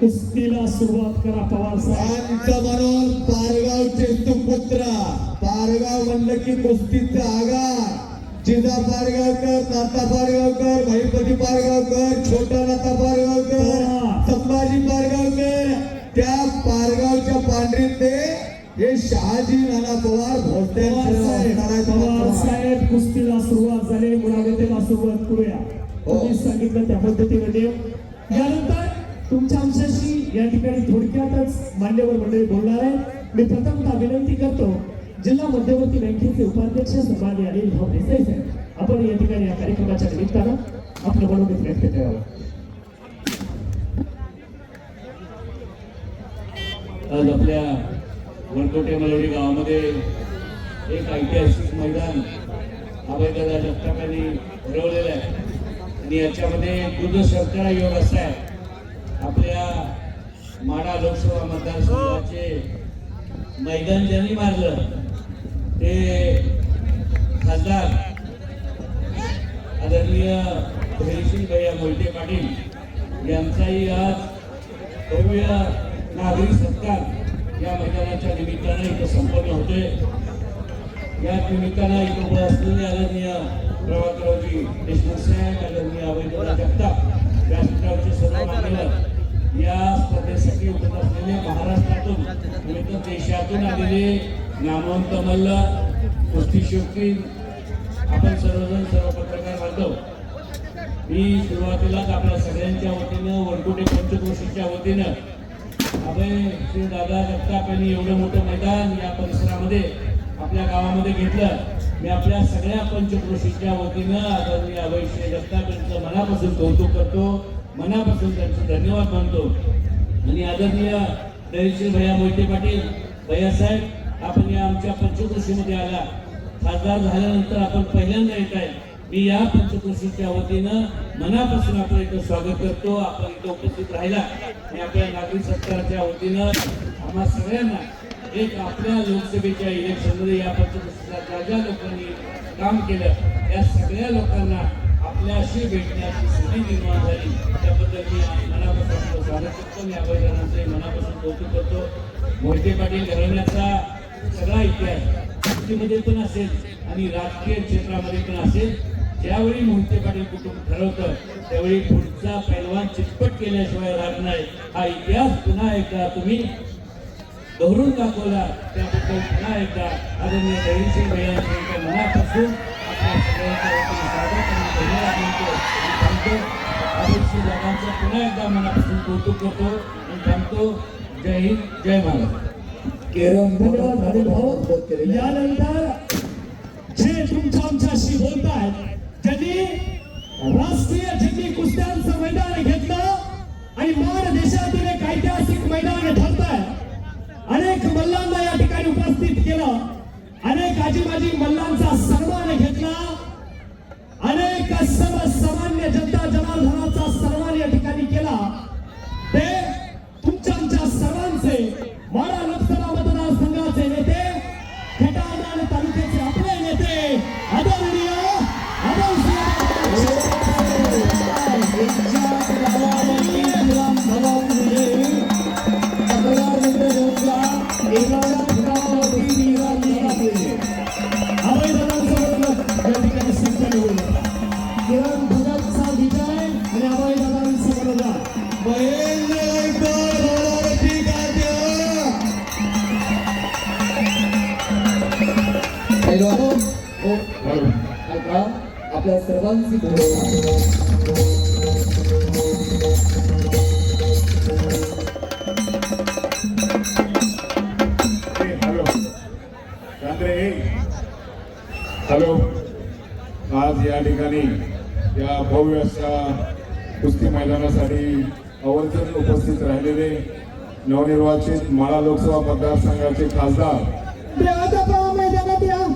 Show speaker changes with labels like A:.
A: कुस्तीला सुरुवात करा पवार साहेब.
B: पारगावचे सुपुत्र पारगाव म्हणलं की कुस्तीचा आगार. जिजा पारगावकर ताता पारगावकर महिपती पारगावकर छोटा नाता पारगावकर. संभाजी पारगावकर. त्या पारगावच्या पांढरीतले हे शहाजी नाना पवार
A: पवार साहेब पवार
B: भोसले
A: साहेब कुस्तीला सुरुवात झाली. मुलाखतीला सुरुवात करूया.
B: हो.
A: सांगितलं त्या पद्धतीमध्ये. यानंतर तुमच्या आमच्याशी या ठिकाणी थोडक्यातच मान्यवर मंडळी बोलणार आहे मी प्रथमतः विनंती करतो जिल्हा मध्यवर्ती बँकेचे उपाध्यक्ष सन्मान्य अनिल भाऊ देसाई साहेब आपण या ठिकाणी या कार्यक्रमाच्या निमित्तानं आपलं मनोगत व्यक्त करावं.
C: आज आपल्या वडकोटे मलवडी गावामध्ये एक ऐतिहासिक मैदान अभयदादा जगताप भरवलेलं आहे. आणि याच्यामध्ये दूध शर्करा योग असा आहे. आपल्या माडा लोकसभा मतदारसंघाचे मैदान ज्यांनी मारलं ते खासदार आदरणीय धैर्यशील भैया मोहिते पाटील यांचाही आज भव्य नागरिक सत्कार या मैदानाच्या निमित्तानं इथं संपन्न होते या निमित्तानं इथं उभं असलेले आदरणीय प्रभाकररावजी देशमुख साहेब आदरणीय अभयदादा जगताप व्यासपीठावरचे सर्व या स्पर्धेसाठी उपस्थित असलेले महाराष्ट्रातून तर देशातून आलेले नामवंत मल्ल कुस्ती शौकीन आपण सर्वजण सर्व पत्रकार बांधव मी सुरुवातीलाच आपल्या सगळ्यांच्या वतीनं वरकुटे पंचक्रोशीच्या वतीनं अभय श्री दादा जगताप यांनी एवढं मोठं मैदान या परिसरामध्ये आपल्या गावामध्ये घेतलं. मी आपल्या सगळ्या पंचक्रोशीच्या वतीनं आदरणीय अभय श्री मनापासून कौतुक करतो. मनापासून त्यांचे धन्यवाद मानतो. आणि आदरणीय दहीश्री भैया मोहिते पाटील भैया साहेब आपण या आमच्या पंचकृषीमध्ये आला. खासदार झाल्यानंतर आपण पहिल्यांदा येत आहे. मी या पंचकृषीच्या वतीनं मनापासून आपलं इथं स्वागत करतो. आपण इथं उपस्थित राहिला. आणि आपल्या नागरिक सत्काराच्या वतीनं आम्हा सगळ्यांना एक आपल्या लोकसभेच्या इलेक्शनमध्ये या पंचक्रोशीला ज्या ज्या लोकांनी काम केलं या सगळ्या लोकांना आपल्याशी भेटण्याची संधी निर्माण झाली. त्याबद्दल मी मनापासून स्वागत करतो. मी अभयजनांचंही मनापासून कौतुक करतो. मोहिते पाटील घराण्याचा सगळा इतिहास कुस्तीमध्ये पण असेल आणि राजकीय क्षेत्रामध्ये पण असेल. ज्यावेळी मोहिते पाटील कुटुंब ठरवतं त्यावेळी पुढचा पैलवान चितपट केल्याशिवाय राहत नाही. हा इतिहास पुन्हा एकदा तुम्ही दोहरून दाखवला. त्याबद्दल पुन्हा एकदा आदरणीय धैर्यशील भैयांच्या मनापासून आपल्या सगळ्यांच्या वतीने धन्यवाद आणि थांबतो. अभिषेक दादांचं पुन्हा एकदा मनापासून कौतुक करतो आणि थांबतो. जय हिंद जय महाराष्ट्र
B: केरम
A: धन्यवाद भाऊ. यानंतर जे तुमच्या आमच्याशी बोलतायत त्यांनी राष्ट्रीय झेंडी कुस्त्यांचं मैदान घेतलं आणि मार देशातील एक ऐतिहासिक मैदान ठरत आहे मल्लांना या ठिकाणी उपस्थित केलं. अनेक आजीबाजी मल्लांचा सन्मान घेतला. अनेक सर्वसामान्य जनता जनार्दनाचा सन्मान या ठिकाणी केला. ते तुमच्या आमच्या सर्वांचे मारा लोकसभा मतदारसंघाचे नेते खेटाळा तालुक्याचे आपले नेते आदरणीय
D: आपल्या सर्वांची
E: हॅलो हॅलो आज या ठिकाणी या भव्य अशा कुस्ती मैदानासाठी आवर्जून उपस्थित राहिलेले नवनिर्वाचित माळा लोकसभा मतदारसंघाचे खासदार.